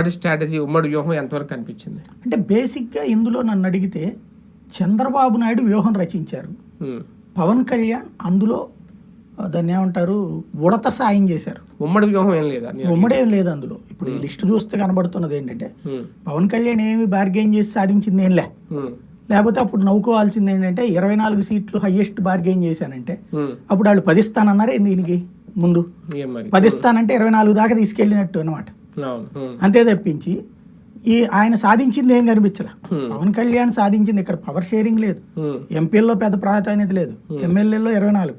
ఉమ్మడి స్ట్రాటజీ ఉమ్మడి వ్యూహం ఎంతవరకు కనిపించింది అంటే బేసిక్గా ఇందులో నన్ను అడిగితే చంద్రబాబు నాయుడు వ్యూహం రచించారు. పవన్ కళ్యాణ్ అందులో దాన్ని ఏమంటారు ఉడత సాయం చేశారు ఉమ్మడి వ్యూహం ఏం లేదా ఉమ్మడేం లేదు అందులో ఇప్పుడు ఈ లిస్ట్ చూస్తే కనబడుతున్నది ఏంటంటే. పవన్ కళ్యాణ్ ఏమి బార్గెయిన్ చేసి సాధించింది ఏంలే. లేకపోతే అప్పుడు నవ్వుకోవాల్సింది ఏంటంటే ఇరవై నాలుగు సీట్లు హయ్యెస్ట్ బార్గెయిన్ చేశానంటే. అప్పుడు వాళ్ళు పదిస్తానన్నారే దీనికి ముందు ఏం పదిస్తానంటే ఇరవై నాలుగు దాకా తీసుకెళ్ళినట్టు అనమాట. అంతే తప్పించి ఈ ఆయన సాధించింది ఏం కనిపించలే. పవన్ కళ్యాణ్ సాధించింది ఇక్కడ పవర్ షేరింగ్ లేదు. ఎంపీల్లో పెద్ద ప్రాధాన్యత లేదు. ఎమ్మెల్యేలో ఇరవై నాలుగు.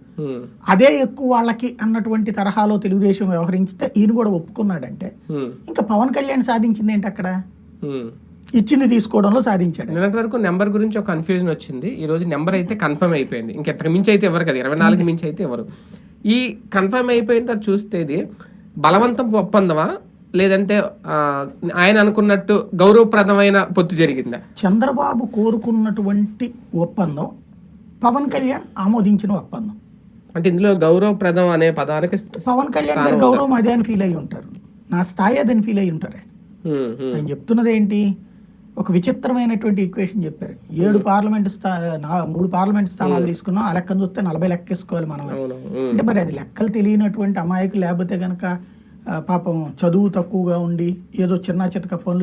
అదే ఎక్కువ వాళ్ళకి అన్నటువంటి తరహాలో తెలుగుదేశం వ్యవహరించితే ఈయన కూడా ఒప్పుకున్నాడంటే. ఇంకా పవన్ కళ్యాణ్ సాధించింది ఏంటి అక్కడ. ఇచ్చింది తీసుకోవడంలో సాధించాడు. నిన్నటి వరకు నెంబర్ గురించి ఒక కన్ఫ్యూజన్ వచ్చింది. ఈ రోజు నెంబర్ అయితే కన్ఫర్మ్ అయిపోయింది. ఇంకెంతకు మించి అయితే ఎవరు కదా? ఇరవై నాలుగు మించి అయితే ఎవరు? ఈ కన్ఫర్మ్ అయిపోయిన తర్వాత చూస్తే ఇది బలవంతం ఒప్పందమా? లేదంటే ఆయన అనుకున్నట్టు గౌరవప్రదమైన పొత్తు జరిగిందా? చంద్రబాబు కోరుకున్నటువంటి ఒప్పందం పవన్ కళ్యాణ్ ఆమోదించిన ఒప్పందం. అంటే ఇందులో గౌరవప్రదం అనే పదానికి పవన్ కళ్యాణ్ గారి గౌరవం అదే అని ఫీల్ అయి ఉంటారు. నా స్థాయి అదని ఫీల్ అయి ఉంటారు. ఆయన. చెప్తున్నది ఏంటి ఒక విచిత్రమైనటువంటి ఈక్వేషన్ చెప్పారు. ఏడు పార్లమెంట్ స్థా మూడు పార్లమెంట్ స్థానాలు తీసుకున్నాం. ఆ లెక్కను చూస్తే నలభై లెక్కేసుకోవాలి మనం. అంటే మరి అది లెక్కలు తెలియనటువంటి అమాయకులు లేకపోతే కనుక పాపం చదువు తక్కువగా ఉండి ఏదో చిన్న చితక పనులు